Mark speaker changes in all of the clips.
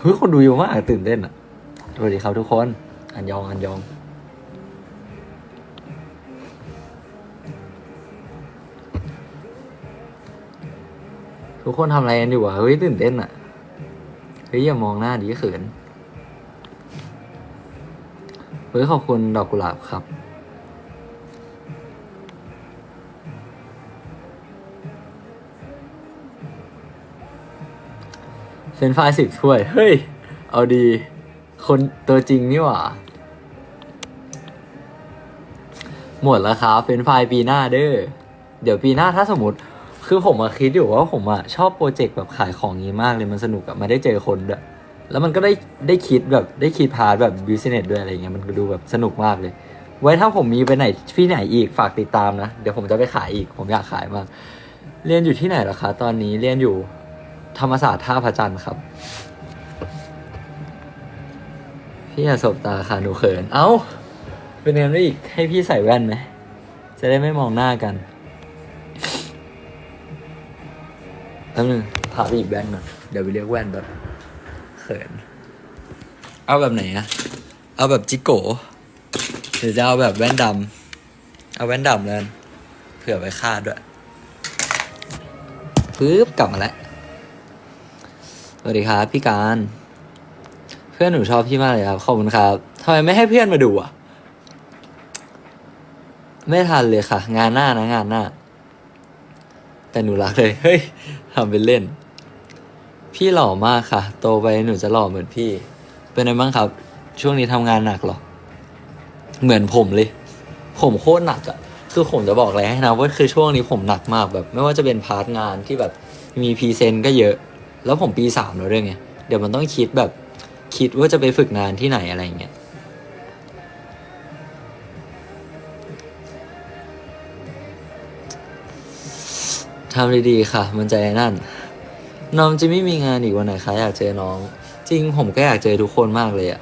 Speaker 1: เฮ้ยคนดูเยอะมากตื่นเต้นอะสวัสดีครับทุกคน อันยองอันยอง ทุกคนทำอะไรกันอยู่วะเฮ้ยตื่นเต้นอะเฮ้ยอย่ามองหน้าดีเขินเฮ้ยขอบคุณดอกกุหลาบครับ เฟนฟายสิบถ้วย เฮ้ย เอาดี คนตัวจริงนี่หว่า หมดแล้วครับเฟนช์ฟายปีหน้าเด้อ เดี๋ยวปีหน้าถ้าสมมติ คือผมอะคิดอยู่ว่าผมอะชอบโปรเจกต์แบบขายของนี้มากเลยมันสนุกอะมาได้เจอคนด้วย แล้วมันก็ได้ได้คิดแบบได้คิดพาร์ทแบบบิสเนสด้วยอะไรเงี้ยมันก็ดูแบบสนุกมากเลย ไว้ถ้าผมมีไปไหนที่ไหนอีกฝากติดตามนะ เดี๋ยวผมจะไปขายอีกผมอยากขายมาก เรียนอยู่ที่ไหนล่ะคะ ตอนนี้เรียนอยู่ ธรรมศาสตร์ท่าพระจันทร์ครับ พี่อย่าสบตาค่ะหนูเขิน เอ้า เป็นเรียนได้อีก ให้พี่ใส่แว่นไหม จะได้ไม่มองหน้ากันแป๊บนึงพาไปหยิบแว่นก่อนเดี๋ยวไปเรียกแว่นแบบเขิน เอาแบบไหนอะเอาแบบจิโกะหรือจะเอาแบบแว่นดำเอาแว่นดำแล้วกันเผื่อไว้คาดด้วยปึ๊บกลับมาแล้ว สวัสดีครับพี่การ เพื่อนหนูชอบพี่มากเลยครับขอบคุณครับทำไมไม่ให้เพื่อนมาดูอะ ไม่ทันเลยค่ะ งานหน้านะงานหน้า แต่หนูรักเลยเฮ้ยทำเป็นเล่น พี่หล่อมากค่ะ โตไปหนูจะหล่อเหมือนพี่ เป็นไงบ้างครับ ช่วงนี้ทำงานหนักหรอ เหมือนผมเลย ผมโคตรหนักอะคือผมจะบอกอะไรให้นะว่าคือช่วงนี้ผมหนักมากแบบ ไม่ว่าจะเป็นพาร์ทงานที่แบบมีพรีเซนต์ก็เยอะ แล้วผมปีสามแล้วด้วยไงเดี๋ยวมันต้องคิดแบบคิดว่าจะไปฝึกงานที่ไหนอะไรอย่างเงี้ยทำดีๆค่ะ มันใจนั่น น้องจะไม่มีงานอีกวันไหนคะอยากเจอน้อง จริงผมก็อยากเจอทุกคนมากเลยอะ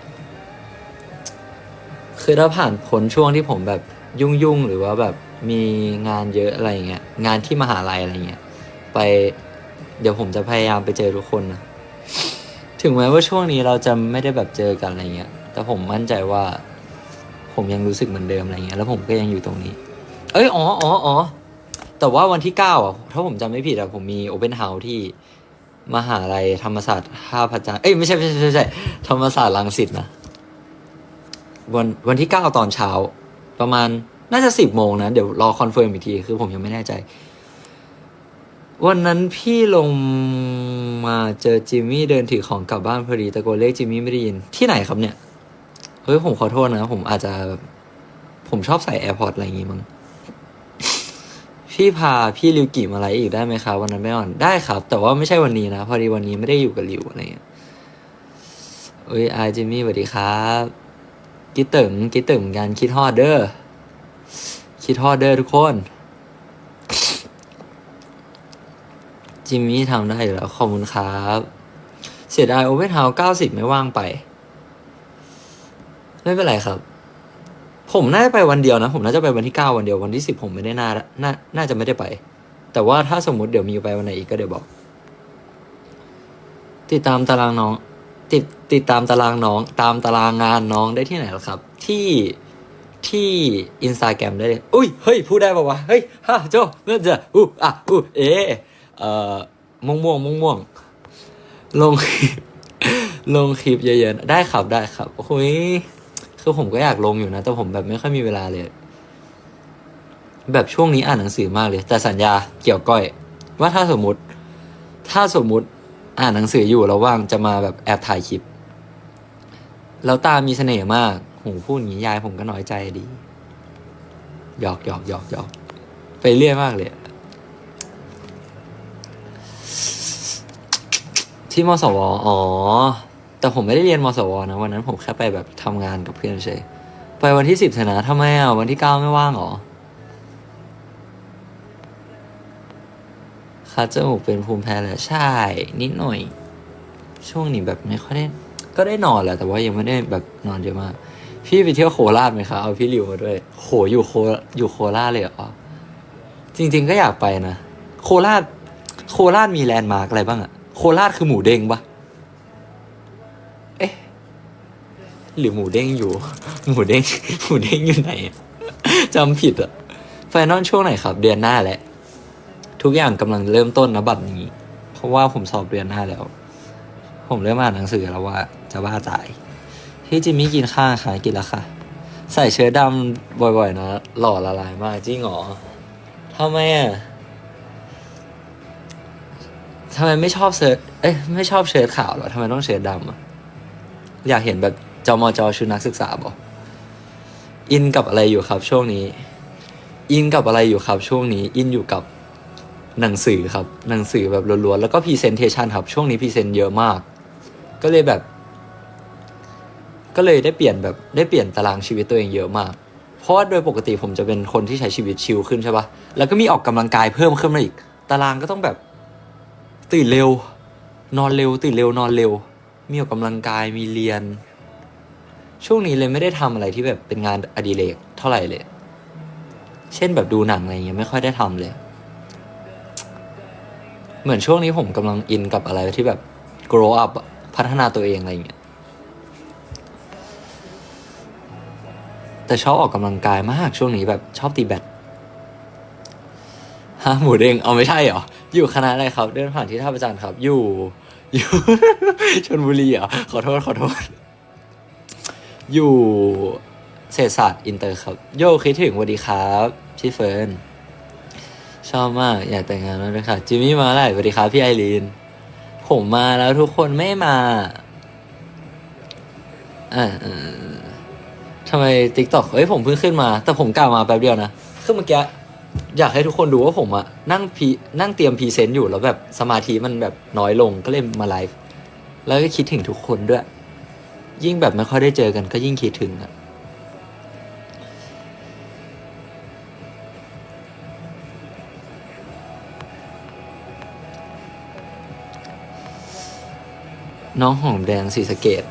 Speaker 1: คือถ้าผ่านพ้นช่วงที่ผมแบบยุ่งๆหรือว่าแบบมีงานเยอะอะไรเงี้ยงานที่มหาลัยอะไรเงี้ยไป เดี๋ยวผมจะพยายามไปเจอทุกคนนะ ถึงแม้ว่าช่วงนี้เราจะไม่ได้แบบเจอกันอะไรเงี้ย แต่ผมมั่นใจว่า ผมยังรู้สึกเหมือนเดิมอะไรเงี้ย แล้วผมก็ยังอยู่ตรงนี้ เอ้ย อ๋ออ๋ออ๋อ แต่ว่าวันที่เก้าอะ ถ้าผมจำไม่ผิดอะ ผมมีโอเ n นเฮาส์ที่มหาลัยธรรมศาสตร์ท่าพระจันทร์ เอ้ย ไม่ใช่ไม่ใช่ไม่ใช่ ธรรมศาสตร์รังสิตนะ วันวันที่เก้าตอนเช้า ประมาณน่าจะสิบโมงนะ เดี๋ยวรอคอนเฟิร์มอีกที คือผมยังไม่แน่ใจ วันนั้นพี่ลงมาเจอจิมมี่เดินถือของกลับบ้านพอดีตะโกนเรียกจิมมี่ไม่ได้ยินที่ไหนครับเนี่ย เฮ้ยผมขอโทษนะ ผมอาจจะแบบผมชอบใส่ AirPods อะไรอย่างงี้มั้งพี่พาพี่ริวกิมาไลฟ์อีกได้ไหมครับวันนั้นไม่อ่อนได้ครับ แต่ว่าไม่ใช่วันนี้นะ พอดีวันนี้ไม่ได้อยู่กับริวอะไรเงี้ยเอ้ยอายจิมมี่สวัสดีครับคิดถึงคิดถึงเหมือนกันคิดฮอดเด้อคิดฮอดเด้อทุกคน จิมมี่ทำได้อยู่แล้วขอบคุณครับ เสียดายโอเวอร์เฮาเก้าสิบไม่ว่างไป ไม่เป็นไรครับ ผมน่าจะไปวันเดียวนะ ผมน่าจะไปวันที่เก้าวันเดียววันที่สิบผมไม่ได้น่าน่าน่าจะไม่ได้ไป แต่ว่าถ้าสมมติเดี๋ยวมีไปวันไหนอีกก็เดี๋ยวบอก ติดตามตารางน้อง ติดติดตามตารางน้อง ตามตารางงานน้องได้ที่ไหนล่ะครับ ที่ที่อินสตาแกรมได้เลย อุ้ย เฮ้ย พูดได้ปะวะ เฮ้ยฮ่าโจเมื่อจะอู้อะอู้เอ เอ่อม่วงม่วงม่วงม่วงลงลงคลิปเยอะๆได้ครับได้ครับโอ้ยคือผมก็อยากลงอยู่นะ แต่ผมแบบไม่ค่อยมีเวลาเลย แบบช่วงนี้อ่านหนังสือมากเลย แต่สัญญาเกี่ยวก้อย ว่าถ้าสมมติ ถ้าสมมติอ่านหนังสืออยู่แล้วว่างจะมาแบบแอบถ่ายคลิป แล้วตามีเสน่ห์มากโหพูดอย่างนี้ยายผมก็น้อยใจดีหยอกหยอกหยอกหยอกไปเรื่อยมากเลย ที่มสว อ๋อ แต่ผมไม่ได้เรียนมสวนะวันนั้นผมแค่ไปแบบทำงานกับเพื่อนเฉยไปวันที่สิบนะทำไมอะวันที่เก้าไม่ว่างเหรอคัดจมูกเป็นภูมิแพ้แหละใช่ นิดหน่อย ช่วงนี้แบบไม่ค่อยได้ก็ได้นอนแหละแต่ว่ายังไม่ได้แบบนอนเยอะมาก พี่ไปเที่ยวโคราชไหมคะเอาพี่ริวมาด้วยโหอยู่โคอยู่โคราชเลยเหรอจริง ๆ ก็อยากไปนะโคราชโคราชมีแลนด์มาร์กอะไรบ้างอะ โคราชคือหมูเด้งปะเอ๊ะหรือหมูเด้งอยู่ หมูเด้งหมูเด้งอยู่ไหนจำผิดอะไฟนอลช่วงไหนครับ เดือนหน้าแหละ ทุกอย่างกำลังเริ่มต้นนะบัดนี้ เพราะว่าผมสอบเดือนหน้าแล้ว ผมเริ่มอ่านหนังสือแล้วว่า จะบ้าตายพี่จิมมี่กินข้าวค่ะกินแล้วค่ะ ใส่เชิ้ตดำบ่อยๆนะหล่อละลายมากจริงหรอทำไมอะ ทำไมไม่ชอบเชิ้ตเอ้ยไม่ชอบเชิ้ตขาวหรอทำไมต้องเชิ้ตดำอะอยากเห็นแบบจมจชุดนักศึกษาบอกอินกับอะไรอยู่ครับช่วงนี้ อินกับอะไรอยู่ครับช่วงนี้ อินอยู่กับหนังสือครับ หนังสือแบบล้วนๆแล้วก็พรีเซนเทชันครับ ช่วงนี้พรีเซนต์เยอะมาก ก็เลยแบบ ก็เลยได้เปลี่ยนแบบได้เปลี่ยนตารางชีวิตตัวเองเยอะมาก เพราะว่าโดยปกติผมจะเป็นคนที่ใช้ชีวิตชิลขึ้นใช่ปะแล้วก็มีออกกำลังกายเพิ่มขึ้นมาอีก ตารางก็ต้องแบบ ตื่นเร็ว นอนเร็ว ตื่นเร็วนอนเร็ว มีออกกำลังกายมีเรียน ช่วงนี้เลยไม่ได้ทำอะไรที่แบบเป็นงานอดิเรกเท่าไหร่เลย เช่นแบบดูหนังอะไรเงี้ยไม่ค่อยได้ทำเลย เหมือนช่วงนี้ผมกำลังอินกับอะไรที่แบบ grow up พัฒนาตัวเองอะไรเงี้ยแต่ชอบออกกำลังกายมากช่วงนี้แบบชอบตีแบด ฮะหมูเด้งเอาไม่ใช่เหรอ อยู่คณะอะไรครับ เดินผ่านที่ท่าประจันครับ อยู่ อยู่ ชนบุรีเหรอ ขอโทษ ขอโทษ อยู่เศรษฐศาสตร์อินเตอร์ครับ โยคิดถึงสวัสดีครับพี่เฟิร์น ชอบมาก อยากแต่งงานแล้วด้วยค่ะจิมมี่มาแล้วสวัสดีครับพี่ไอรีน ผมมาแล้วทุกคนไม่มาอ่าอ่าทำไมติ๊กต็อกเอ้ยผมเพิ่งขึ้นมา แต่ผมกล่าวมาแป๊บเดียวนะคือเมื่อกี้ อยากให้ทุกคนดูว่าผมอะนั่งพีนั่งเตรียมพรีเซนต์อยู่แล้วแบบสมาธิมันแบบน้อยลงก็เลยมาไลฟ์แล้วก็คิดถึงทุกคนด้วย ยิ่งแบบไม่ค่อยได้เจอกันก็ยิ่งคิดถึงอะน้องหอมแดงสีสเกต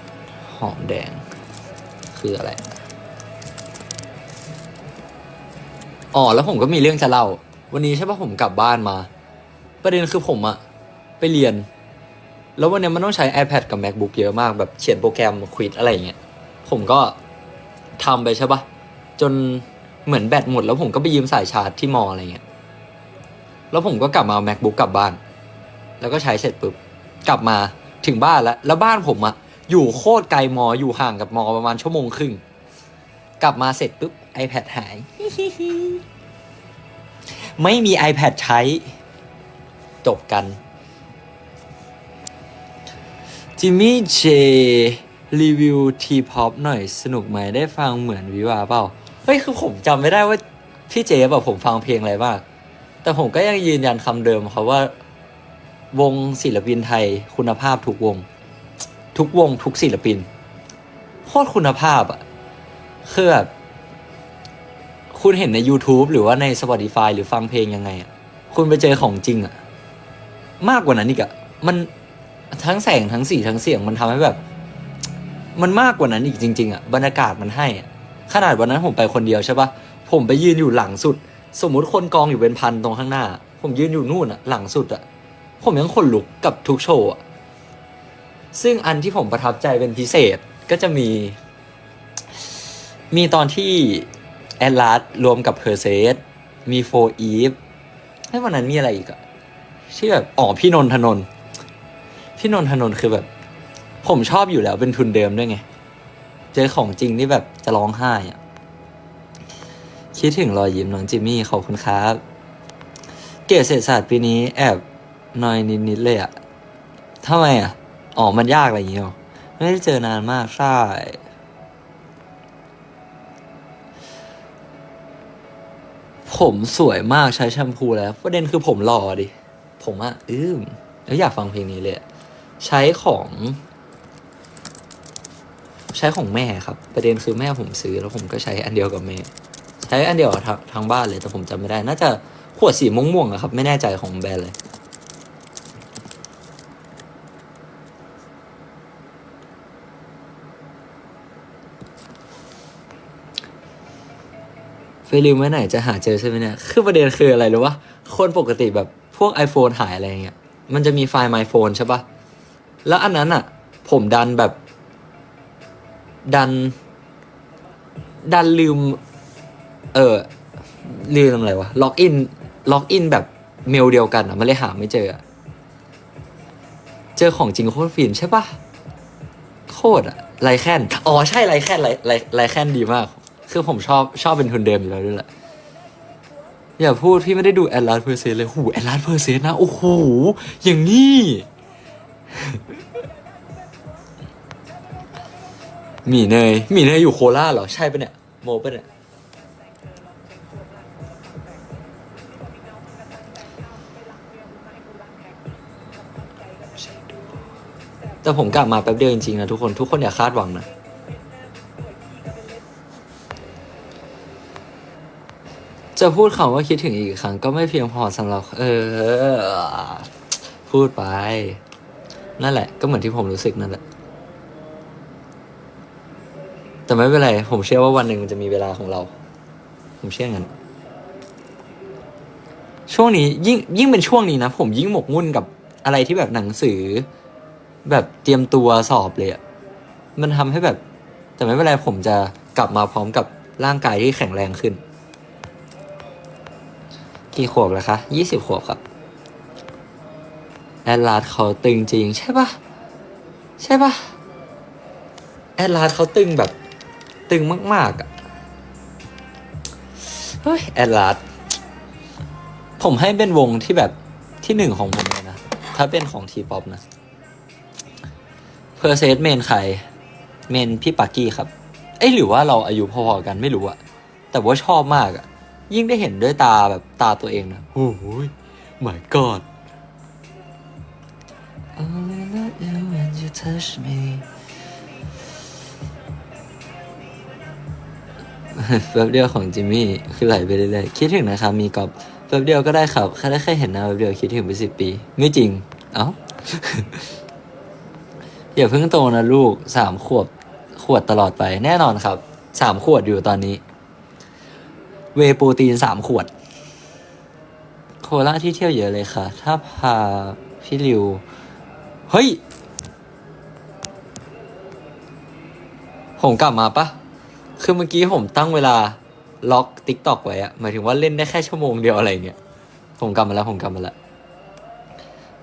Speaker 1: หอมแดง คืออะไร อ๋อแล้วผมก็มีเรื่องจะเล่า วันนี้ใช่ปะผมกลับบ้านมา ประเด็นคือผมอะไปเรียน แล้ววันนี้มันต้องใช้ iPad กับ MacBook เยอะมากแบบเขียนโปรแกรมควิดอะไรอย่างเงี้ยผมก็ทำไปใช่ปะจนเหมือนแบตหมด แล้วผมก็ไปยืมสายชาร์จที่มออะไรเงี้ยแล้วผมก็กลับมาเอา MacBook กลับบ้าน แล้วก็ใช้เสร็จปุ๊บกลับมาถึงบ้านแล้ว แล้วบ้านผมอะอยู่โคตรไกลมออยู่ห่างกับมอประมาณชั่วโมงครึ่ง กลับมาเสร็จปุ๊บ iPad หาย ไม่มี iPad ใช้ จบกัน จิมมี่เจรีวิวทีพ็อปหน่อยสนุกไหมได้ฟังเหมือนวิวาเปล่า เฮ้ย คือผมจำไม่ได้ว่าพี่เจแบบผมฟังเพลงอะไรบ้าง แต่ผมก็ยังยืนยันคำเดิมครับว่า วงศิลปินไทยคุณภาพทุกวง ทุกวงทุกศิลปิน โคตรคุณภาพอะ คือแบบคุณเห็นใน YouTube หรือว่าใน Spotify หรือฟังเพลงยังไงอะคุณไปเจอของจริงอะมากกว่านั้นอีกอะมันทั้งแสงทั้งสีทั้งเสียงมันทำให้แบบ มันมากกว่านั้นอีกจริง ๆอะบรรยากาศมันให้อะขนาดวันนั้นผมไปคนเดียวใช่ปะผมไปยืนอยู่หลังสุด สมมุติคนกองอยู่เป็นพันตรงข้างหน้า ผมยืนอยู่นู่นอะหลังสุดอะผมยังขนลุกกับทุกโชว์อะซึ่งอันที่ผมประทับใจเป็นพิเศษก็จะมี มีตอนที่แอดลาสรวมกับเพอร์เซสมีโฟอีฟให้วันนั้นมีอะไรอีกอะที่แบบอ๋อพี่นนทนนพี่นนทนนคือแบบ ผมชอบอยู่แล้วเป็นทุนเดิมด้วยไง เจอของจริงนี่แบบจะร้องไห้อะคิดถึงรอยยิ้มน้องจิมมี่ขอบคุณครับ เกรดเศรษฐศาสตร์ปีนี้แอบนอยนิดๆเลยอะทำไมอะอ๋อมันยากอะไรอย่างเงี้ยไม่ได้เจอนานมากใช่ ผมสวยมากใช้แชมพูแล้ว ประเด็นคือผมหล่อดิ ผมอะอืมแล้วอยากฟังเพลงนี้เลย ใช้ของ ใช้ของแม่ครับ ประเด็นคือแม่ผมซื้อแล้วผมก็ใช้อันเดียวกับแม่ ใช้อันเดียวทางทางบ้านเลยแต่ผมจำไม่ได้ น่าจะขวดสีม่วงๆอะครับ ไม่แน่ใจของแบรนด์เลย ไปลืมไว้ไหนจะหาเจอใช่ไหมเนี่ย คือประเด็นคืออะไรรู้ปะคนปกติแบบพวก iPhone หายอะไรเงี้ย มันจะมีไฟล์ My Phone ใช่ปะแล้วอันนั้นอะ ผมดันแบบ ดัน ดันลืม เออลืมอะไรวะ ล็อกอิน ล็อกอินแบบเมลเดียวกันอะ มันเลยหาไม่เจอ เจอของจริงโคตรฟินใช่ปะโคตรอะไลแคนอ๋อใช่ไลแคนไลไลไลแคนดีมาก คือผมชอบชอบเป็นทุนเดิมอยู่แล้วด้วยแหละ อย่าพูดพี่ไม่ได้ดูแอดลาสเพอร์เซนเลยหูแอดลาสเพอร์เซนนะ โอ้โห อย่างนี้ หมีเนยหมีเนยอยู่โคราชเหรอ ใช่ปะเนี่ย โมปะเนี่ยแต่ผมกลับมาแป๊บเดียวจริงๆนะทุกคน ทุกคนอย่าคาดหวังนะ จะพูดคำว่าคิดถึงอีกครั้งก็ไม่เพียงพอสำหรับ เออ พูดไป นั่นแหละ ก็เหมือนที่ผมรู้สึกนั่นแหละ แต่ไม่เป็นไร ผมเชื่อว่าวันหนึ่งมันจะมีเวลาของเรา ผมเชื่องั้นช่วงนี้ยิ่งยิ่งเป็นช่วงนี้นะ ผมยิ่งหมกมุ่นกับอะไรที่แบบหนังสือ แบบเตรียมตัวสอบเลยอะมันทำให้แบบ แต่ไม่เป็นไรผมจะกลับมาพร้อมกับร่างกายที่แข็งแรงขึ้น กี่ขวบแล้วคะยี่สิบขวบครับแอดลาสเขาตึงจริงใช่ปะใช่ปะแอดลาสเขาตึงแบบตึงมาก ๆอะเฮ้ยแอดลาสผมให้เป็นวงที่แบบที่หนึ่งของผมเลยนะ ถ้าเป็นของทีป๊อปนะเพอร์เซสเมนใครเมนพี่ปากกี้ครับ เอ้ยหรือว่าเราอายุพอๆกันไม่รู้อะแต่ว่าชอบมากอะ ยิ่งได้เห็นด้วยตาแบบตาตัวเองนะโอ้โห my god Only love you when you touch me แป๊บเดียวของจิมมี่คือไหลไปเรื่อยๆคิดถึงนะครับมีกอบแป๊บเดียวก็ได้ครับแค่ได้แค่เห็นหน้าแป๊บเดียวคิดถึงไปสิบปี ไม่จริง เอ้าอย่าเพิ่งโตนะลูกสามขวบขวดตลอดไปแน่นอนครับสามขวดอยู่ตอนนี้ เวโปรตีนสามขวด โคราชที่เที่ยวเยอะเลยค่ะ ถ้าพาพี่ริว เฮ้ย ผมกลับมาปะคือเมื่อกี้ผมตั้งเวลาล็อกติ๊กตอกไว้อะหมายถึงว่าเล่นได้แค่ชั่วโมงเดียวอะไรเงี้ยผมกลับมาแล้วผมกลับมาแล้ว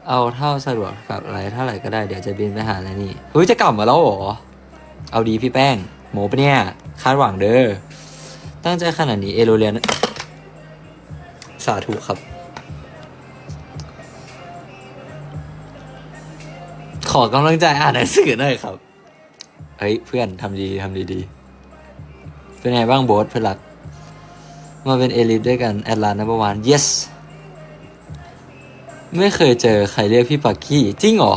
Speaker 1: เอาเท่าสะดวกกับอะไรเท่าไหร่ก็ได้เดี๋ยวจะบินไปหาแล้วนี่เฮ้ยจะกลับมาแล้วเหรอ เอาดีพี่แป้งโมปะเนี่ย คาดหวังเด้อ ตั้งใจขนาดนี้เอโรเรียนสาธุครับ ขอกำลังใจอ่านหนังสือหน่อยครับ เฮ้ย เพื่อนทำดีทำดีดีๆเป็นไงบ้างโบสเพื่อนรัก มาเป็นเอลิทด้วยกัน แอดลานนับวาน yes ไม่เคยเจอใครเรียกพี่ปักกี้ จริงเหรอ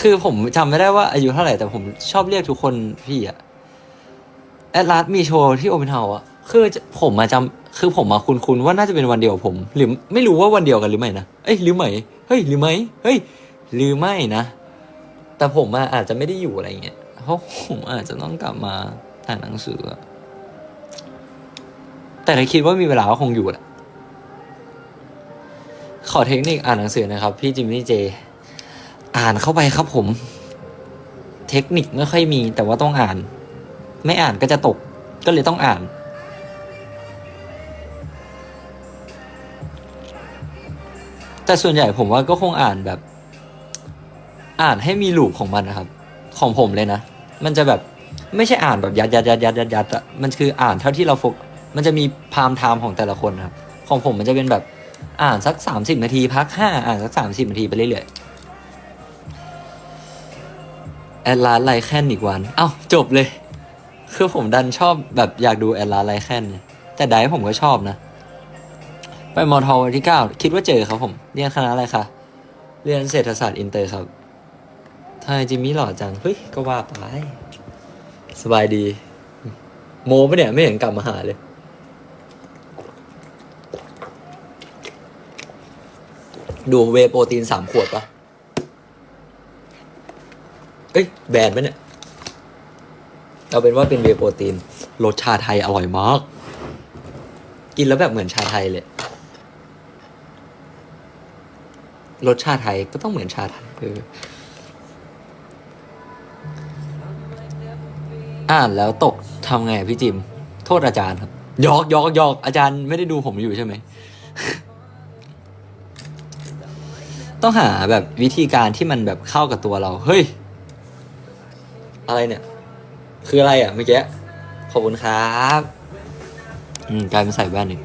Speaker 1: คือผมจำไม่ได้ว่าอายุเท่าไหร่แต่ผมชอบเรียกทุกคนพี่อะ ดลาสมีโชว์ที่โอเปนเฮาอะคือผมมาจำคือผมมาคุ้นๆว่าน่าจะเป็นวันเดียวกับผม หรือไม่รู้ว่าวันเดียวกันหรือไม่นะเอ้ยหรือไม่เฮ้ยหรือไม่เฮ้ยหรือไม่นะ แต่ผมอาจจะไม่ได้อยู่อะไรเงี้ยเพราะผมอาจจะต้องกลับมาถ่ายหนังสือแต่ถ้าคิดว่ามีเวลาก็คงอยู่แหละขอเทคนิคอ่านหนังสือนะครับ พี่จิมมี่เจ อ่านเข้าไปครับผม เทคนิคไม่ค่อยมีแต่ว่าต้องอ่าน ไม่อ่านก็จะตก ก็เลยต้องอ่าน แต่ส่วนใหญ่ผมว่าก็คงอ่านแบบ อ่านให้มีลูปของมันนะครับ ของผมเลยนะ มันจะแบบไม่ใช่อ่านแบบยัดยัดยัดยัดยัดยัดอะมันคืออ่านเท่าที่เราฟกมันจะมีพามไทม์ของแต่ละคนครับ ของผมมันจะเป็นแบบอ่านสักสามสิบนาทีพักห้าอ่านสักสามสิบนาทีไปเรื่อยๆแอดลาสไลแคนอีกวัน เอ้าจบเลย คือผมดันชอบแบบอยากดูแอดลาไลแคนเนี่ยแต่ไดผมก็ชอบนะ ไปมอทอวันที่เก้าคิดว่าเจอครับผม เรียนคณะอะไรคะเรียนเศรษฐศาสตร์อินเตอร์ครับทำไมจิมมี่หล่อจัง เฮ้ย ก็ว่าไป สบายดี โมปะเนี่ย ไม่เห็นกลับมาหาเลย ดูเวโปรตีนสามขวดปะเอ้ย แบนด์ปะเนี่ย เอาเป็นว่าเป็นเวย์โปรตีนรสชาไทยอร่อยมาก กินแล้วแบบเหมือนชาไทยเลย รสชาไทยก็ต้องเหมือนชาไทยเอออ่านแล้วตกทำไงพี่จิม โทษอาจารย์ครับยอกยอกยอกอาจารย์ไม่ได้ดูผมอยู่ใช่ไหม ต้องหาแบบวิธีการที่มันแบบเข้ากับตัวเรา เฮ้ย อะไรเนี่ย คืออะไรอะเมื่อกี้ขอบคุณครับอืมกลายเป็นใส่แว่นนี่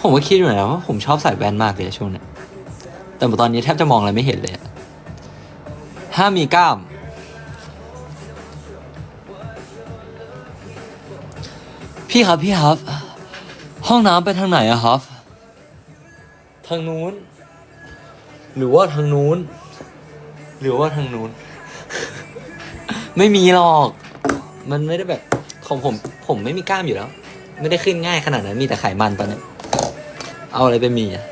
Speaker 1: ผมก็คิดอยู่นะว่าผมชอบใส่แว่นมากเลยช่วงนี้แต่ตอนนี้แทบจะมองอะไรไม่เห็นเลยอะห้ามีกล้าม พี่ครับพี่ครับ ห้องน้ำไปทางไหนอะครับ ทางนู้น หรือว่าทางนู้น หรือว่าทางนู้น ไม่มีหรอก มันไม่ได้แบบของผมผมไม่มีกล้ามอยู่แล้ว ไม่ได้ขึ้นง่ายขนาดนั้นมีแต่ไขมันตอนนี้ เอาอะไรไปมีอะ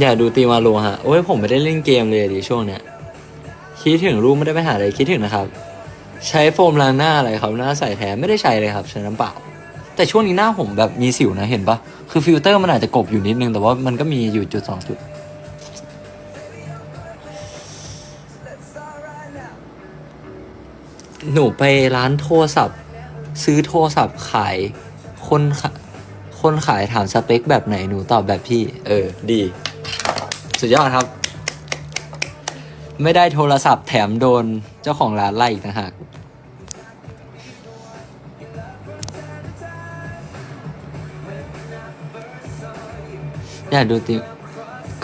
Speaker 1: อย่าดูตีมาโลฮะ โอ้ยผมไม่ได้เล่นเกมเลยดิช่วงเนี้ย คิดถึงรูปไม่ได้ไปหาอะไรคิดถึงนะครับ ใช้โฟมล้างหน้าอะไรครับหน้าใสแท้ไม่ได้ใช้เลยครับใช้น้ำเปล่า แต่ช่วงนี้หน้าผมแบบมีสิวนะเห็นปะคือฟิลเตอร์มันอาจจะกบอยู่นิดนึงแต่ว่ามันก็มีอยู่จุดสองจุด หนูไปร้านโทรศัพท์ ซื้อโทรศัพท์ขาย คนขะคนขายถามสเปคแบบไหนหนูตอบแบบพี่ เออ ดี สุดยอดครับ ไม่ได้โทรศัพท์แถมโดนเจ้าของร้านไล่อีกนะฮะอยากดูติ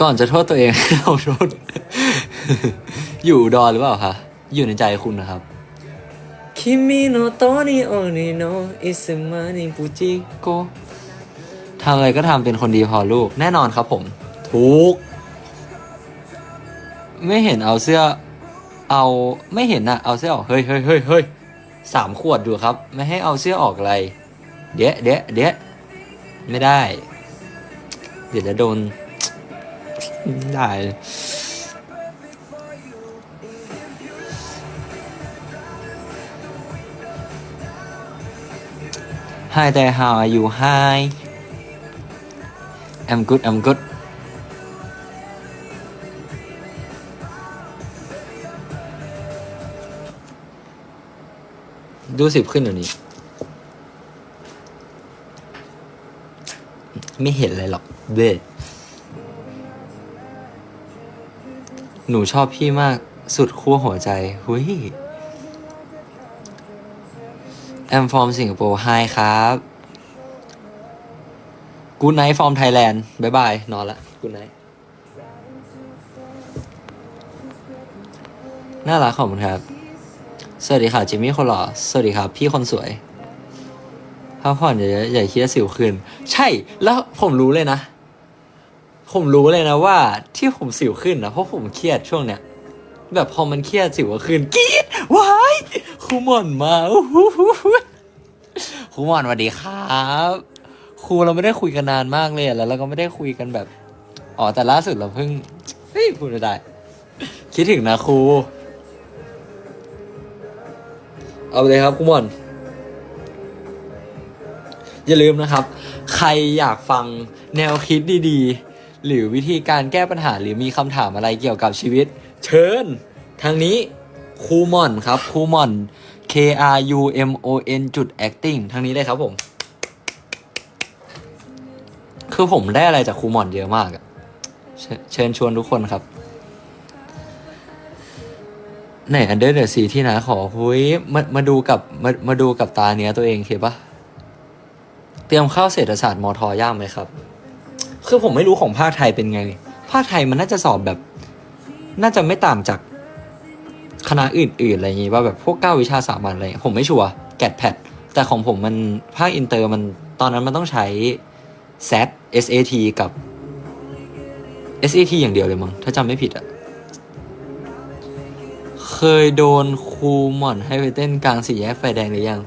Speaker 1: ก่อนจะโทษตัวเอง เราโทษ อยู่อุดอนหรือเปล่าคะอยู่ในใจคุณนะครับ คิมิโนโตนิโอนิโนอิซึมานิปุจิโกทำอะไรก็ทำเป็นคนดีพอลูก แน่นอนครับผม ถูก ไม่เห็นเอาเสื้อ เอาไม่เห็นอะเอาเสื้อออก เฮ้ยเฮ้ยเฮ้ยเฮ้ยสามขวดดูครับ ไม่ให้เอาเสื้อออกอะไร เดะเดะเดะไม่ได้ เดี๋ยวจะโดนได้ Hi there how are you Hi I'm good I'm good ดูสิบขึ้นเดี๋ยนี้ไม่เห็นอะไรหรอกเบ้หนูชอบพี่มากสุดขั้วหัวใจ หุย แอมฟอร์มสิงคโปร์ไฮครับกูไนท์ฟอร์มไทยแลนด์บายบาย นอนละกูไนท์น่ารักขอบคุณครับ สวัสดีค่ะจิมมี่คนหล่อ สวัสดีครับ พี่คนสวยพักผ่อนอย่าอย่าเครียดสิวขึ้น ใช่ แล้วผมรู้เลยนะ ผมรู้เลยนะว่า ที่ผมสิวขึ้นนะเพราะผมเครียดช่วงเนี้ย แบบพอมันเครียดสิวก็ขึ้นกรีดว้าย ครูหม่อนมาอู้หูครูหม่อนสวัสดีครับครูเราไม่ได้คุยกันนานมากเลยอะแล้วเราก็ไม่ได้คุยกันแบบอ๋อแต่ล่าสุดเราเพิ่งเฮ้ยพูดไม่ได้ คิดถึงนะครู เอาไปเลยครับครูหม่อน อย่าลืมนะครับ ใครอยากฟังแนวคิดดีๆ หรือวิธีการแก้ปัญหาหรือมีคำถามอะไรเกี่ยวกับชีวิต เชิญ ทางนี้ คูมอนครับคูมอน K R U M O N จุด acting ทางนี้เลยครับผม คือผมได้อะไรจากคูมอนเยอะมากอะเชิญชวนทุกคนครับไหนอันเดอร์เดอสีที่นะขอหุยมามาดูกับมามาดูกับตาเนี้ยตัวเองเคปะเตรียมเข้าเศรษฐศาสตร์มทอย่ากไหมครับ คือผมไม่รู้ของภาคไทยเป็นไง ภาคไทยมันน่าจะสอบแบบ น่าจะไม่ต่างจาก คณะอื่น ๆ อะไรอย่างงี้ว่าแบบพวกเก้าวิชาสามัญอะไรผมไม่ชัวร์แกดแพดแต่ของผมมันภาคอินเตอร์มันตอนนั้นมันต้องใช้ SAT SAT กับ SAT อย่างเดียวเลยมั้งถ้าจำไม่ผิดอะเคยโดนครูหม่อนให้ไปเต้นกลางสี่แยกไฟแดงหรือยัง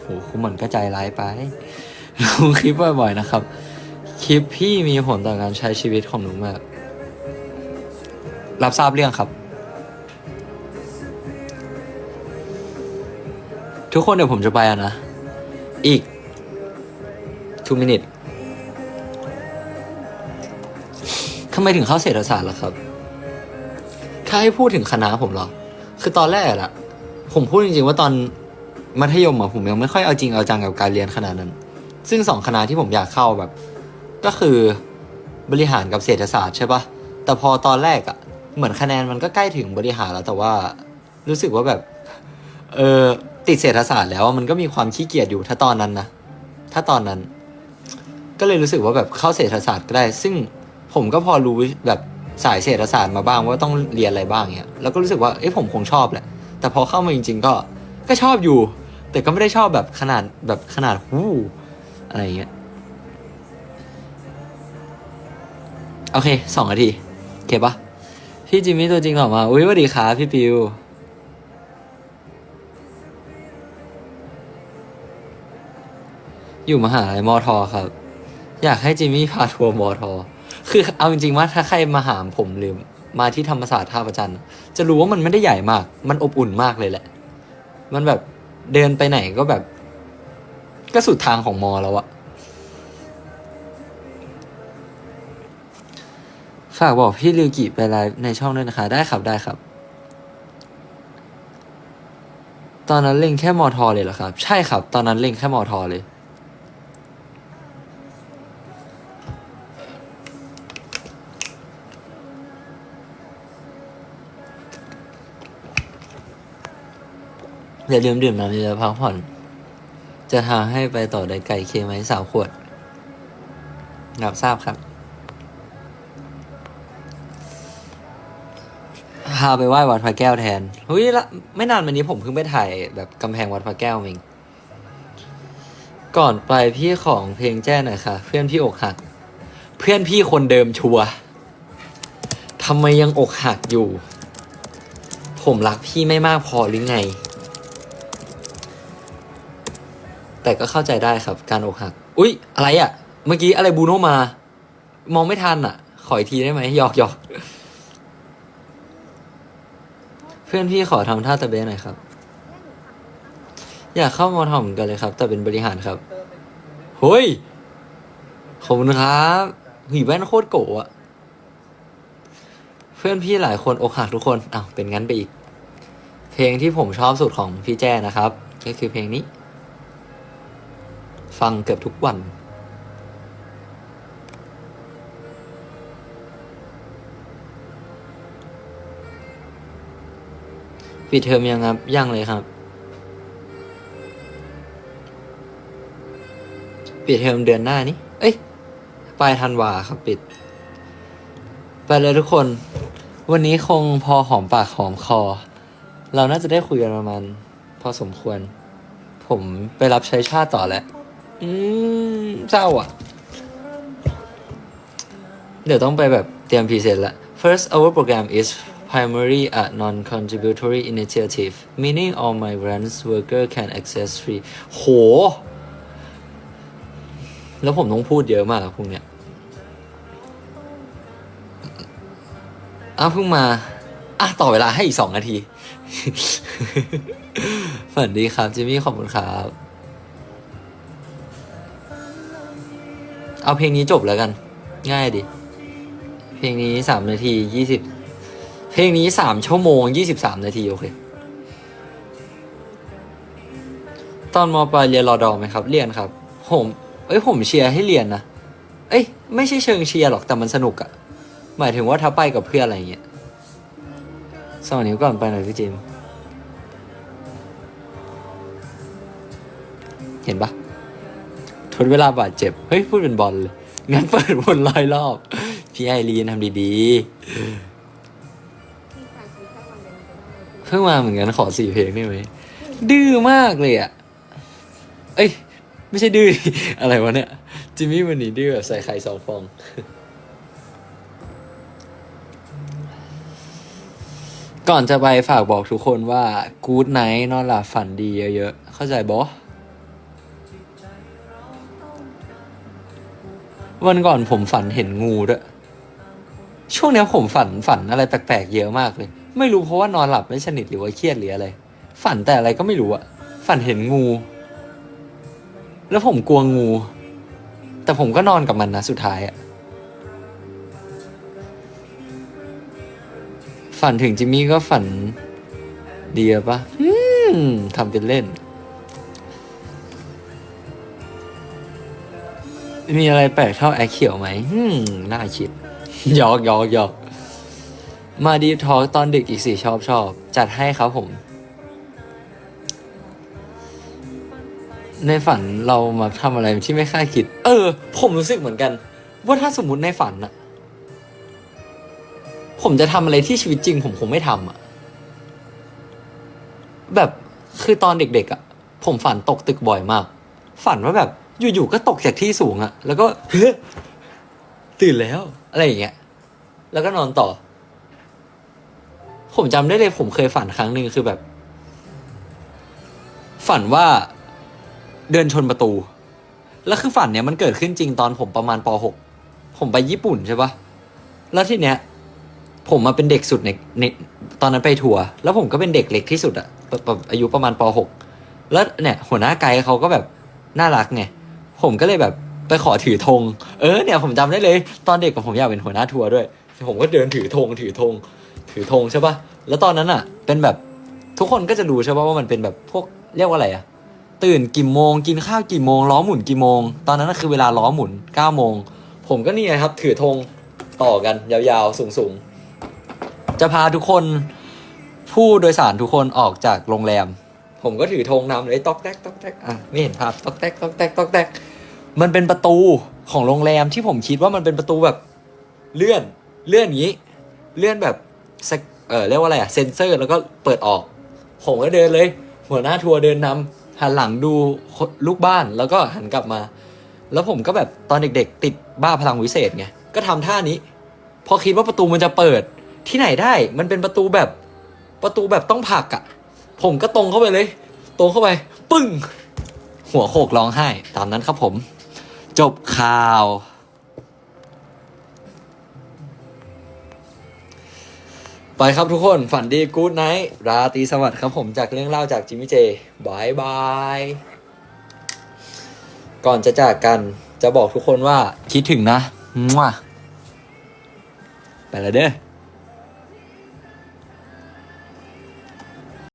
Speaker 1: โหครูหม่อนก็ใจร้ายไปลงคลิปบ่อยๆนะครับ คลิปพี่มีผลต่อการใช้ชีวิตของหนูมาก รับทราบเรื่องครับ ทุกคนเดี๋ยวผมจะไปอะนะ อีก2 minute ทำไมถึงเข้าเศรษฐศาสตร์ล่ะครับ ถ้าให้พูดถึงคณะผมเหรอ คือตอนแรกอะผมพูดจริง ๆ ว่าตอนมัธยมอะผมยังไม่ค่อยเอาจริงเอาจังกับการเรียนขนาดนั้น ซึ่งสองคณะที่ผมอยากเข้าแบบ ก็คือบริหารกับเศรษฐศาสตร์ใช่ปะแต่พอตอนแรกอะเหมือนคะแนนมันก็ใกล้ถึงบริหารแล้วแต่ว่ารู้สึกว่าแบบ เออ ติดเศรษฐศาสตร์แล้วมันก็มีความขี้เกียจอยู่ถ้าตอนนั้นนะถ้าตอนนั้น ก็เลยรู้สึกว่าแบบเข้าเศรษฐศาสตร์ก็ได้ ซึ่งผมก็พอรู้แบบสายเศรษฐศาสตร์มาบ้างว่าต้องเรียนอะไรบ้างเนี้ยแล้วก็รู้สึกว่าเอ้ผมคงชอบแหละ แต่พอเข้ามาจริง ๆ ก็ก็ชอบอยู่ แต่ก็ไม่ได้ชอบแบบขนาดแบบขนาดหู้อะไรเงี้ยโอเคสองนาทีโอเคปะพี่จิมมี่ตัวจริงหรอมา อุ้ยสวัสดีครับพี่ปิว อยู่มหาลัยมอทอครับ อยากให้จิมมี่พาทัวร์มอทอคือเอาจริงๆว่าถ้าใครมาหาผมหรือมาที่ธรรมศาสตร์ท่าประจันจะรู้ว่ามันไม่ได้ใหญ่มาก มันอบอุ่นมากเลยแหละ มันแบบเดินไปไหนก็แบบ ก็สุดทางของมอแล้วอะฝากบอกพี่ลิวกิไปไลฟ์ในช่องด้วยนะคะ ได้ครับได้ครับ ตอนนั้นเล่งแค่มอทอเลยเหรอครับ ใช่ครับ ตอนนั้นเล่งแค่มอทอเลย อย่าลืมดื่มน้ำเยอะๆพักผ่อน จะทำให้ไปต่อได้ไกลเคไหมสามขวดรับทราบครับพาไปไหว้วัดพระแก้วแทนเฮ้ยละไม่นานมานี้ผมเพิ่งไปถ่ายแบบกำแพงวัดพระแก้วเองก่อนไปพี่ของเพลงแจ้หน่อยค่ะ เพื่อนพี่อกหัก เพื่อนพี่คนเดิมชัวทำไมยังอกหักอยู่ ผมรักพี่ไม่มากพอหรือไง แต่ก็เข้าใจได้ครับ การอกหัก อุ๊ย อะไรอะ่ะ เมื่อกี้อะไรบูโนมา มองไม่ทันอะ่ะ ขออีกทีได้ไหมหยอกหยอกเพื่อนพี่ขอทำท่าตะเบะหน่อยครับ อยากเข้ามอทอมกันเลยครับ แต่เป็นบริหารครับเฮ้ยขอบคุณครับหีแว่นโคตรโกะอะเพื่อนพี่หลายคนอกหักทุกคนอ้าวเป็นงั้นไปอีก เพลงที่ผมชอบสุดของพี่แจ้นะครับ ก็คือเพลงนี้ ฟังเกือบทุกวัน ปิดเทอมยังครับ ยังเลยครับ ปิดเทอมเดือนหน้านี้ เอ้ย ปลายธันวาครับปิด ไปเลยทุกคน วันนี้คงพอหอมปากหอมคอ เราน่าจะได้คุยกันประมาณ พอสมควร ผมไปรับใช้ชาติต่อแล้ว อืมเศร้าอะ เดี๋ยวต้องไปแบบเตรียมพรีเซนต์ละ First our program is primarily a non-contributory initiative meaning all migrants worker can access free โห แล้วผมต้องพูดเยอะมากอะพวกเนี้ยอ้าวเพิ่งมาอะต่อเวลาให้อีกสองนาที ฝันดีครับจิมมี่ขอบคุณครับ เอาเพลงนี้จบแล้วกัน ง่ายดิ เพลงนี้สามนาทียี่สิบเพลงนี้สามชั่วโมงยี่สิบสามนาทีโอเค ตอนมปลายเรียนรอดอไหมครับ เรียนครับ ผมเอ้ยผมเชียร์ให้เรียนนะเอ้ยไม่ใช่เชิงเชียร์หรอกแต่มันสนุกอะหมายถึงว่าถ้าไปกับเพื่อนอะไรเงี้ยสองนิ้ก่อนไปหน่อยพี่จิมเห็นปะ ทดเวลาบาดเจ็บ เฮ้ย พูดเป็นบอลเลยงั้นเปิดวนร้อยรอบ พี่ไอรีนทำดีๆ เพิ่งมาเหมือนกันขอสี่เพลงได้ไหม ดื้อมากเลยอะ เอ้ย ไม่ใช่ดื้อ อะไรวะเนี่ย จิมมี่วันนี้ดื้อแบบใส่ไข่สองฟอง ก่อนจะไปฝากบอกทุกคนว่า กู๊ดไนท์นอนหลับฝันดีเยอะๆ เข้าใจบอ วันก่อนผมฝันเห็นงูด้วย ช่วงเนี้ยผมฝันฝันอะไรแปลกๆเยอะมากเลย ไม่รู้เพราะว่านอนหลับไม่สนิทหรือว่าเครียดหรืออะไร ฝันแต่อะไรก็ไม่รู้อะฝันเห็นงู แล้วผมกลัวงู แต่ผมก็นอนกับมันนะสุดท้ายอะฝันถึงจิมมี่ก็ฝันดีอะปะทำเป็นเล่น มีอะไรแปลกเท่าแอคเขียวไหมอืมน่าคิดหยอกหยอกหยอกมาดีทอตอนดึกอีกสี่ชอบชอบ จัดให้ครับผม ในฝันเรามาทำอะไรที่ไม่คาดคิด เออ ผมรู้สึกเหมือนกัน ว่าถ้าสมมติในฝันอะผมจะทำอะไรที่ชีวิตจริง ผมคงไม่ทำอะแบบคือตอนเด็กๆอะผมฝันตกตึกบ่อยมาก ฝันว่าแบบ อยู่ๆก็ตกจากที่สูงอะแล้วก็เฮ้ยตื่นแล้วอะไรอย่างเงี้ย แล้วก็นอนต่อ ผมจำได้เลยผมเคยฝันครั้งหนึ่งคือแบบ ฝันว่าเดินชนประตู แล้วคือฝันเนี้ยมันเกิดขึ้นจริงตอนผมประมาณป .6 ผมไปญี่ปุ่นใช่ปะแล้วทีเนี้ย ผมมาเป็นเด็กสุดในในตอนนั้นไปทัวร์แล้วผมก็เป็นเด็กเล็กที่สุดอะแบบอายุประมาณป .6 แล้วเนี่ย หัวหน้าไกด์เขาก็แบบน่ารักไง ผมก็เลยแบบไปขอถือธงเออเนี่ยผมจำได้เลย ตอนเด็กผมอยากเป็นหัวหน้าทัวร์ด้วย ผมก็เดินถือธงถือธงถือธงใช่ปะแล้วตอนนั้นอะเป็นแบบทุกคนก็จะรู้ใช่ปะว่ามันเป็นแบบพวกเรียกว่าอะไรอะตื่นกี่โมงกินข้าวกี่โมงล้อหมุนกี่โมง ตอนนั้นคือเวลาล้อหมุน9ก้าโมง ผมก็นี่ไงครับ ถือธงต่อกันยาวๆสูงๆ จะพาทุกคนผู้โดยสารทุกคนออกจากโรงแรม ผมก็ถือธงนำเลยตอกแตกตอกแตกอะไม่เห็นภาพตอกแตกตอกแตกตอกแตก มันเป็นประตูของโรงแรมที่ผมคิดว่ามันเป็นประตูแบบเลื่อนเลื่อนอย่างนี้ เลื่อนแบบเออเรียกว่าอะไรอะเซนเซอร์แล้วก็เปิดออก ผมก็เดินเลย หัวหน้าทัวร์เดินนำหันหลังดูลูกบ้านแล้วก็หันกลับมา แล้วผมก็แบบตอนเด็กๆ ติดบ้าพลังวิเศษไงก็ทำท่านี้พอคิดว่าประตูมันจะเปิดที่ไหนได้มันเป็นประตูแบบประตูแบบต้องผักอะ่ะ ผมก็ตรงเข้าไปเลย ตรงเข้าไป ปึ้ง หัวโขกร้องไห้ ตามนั้นครับผม จบข่าว ไปครับทุกคนฝันดีกู๊ดไนท์ราตรีสวัสดิ์ครับผมจากเรื่องเล่าจากจิมมี่เจบายบาย ก่อนจะจากกันจะบอกทุกคนว่าคิดถึงนะมั่วไปแล้วเด้อ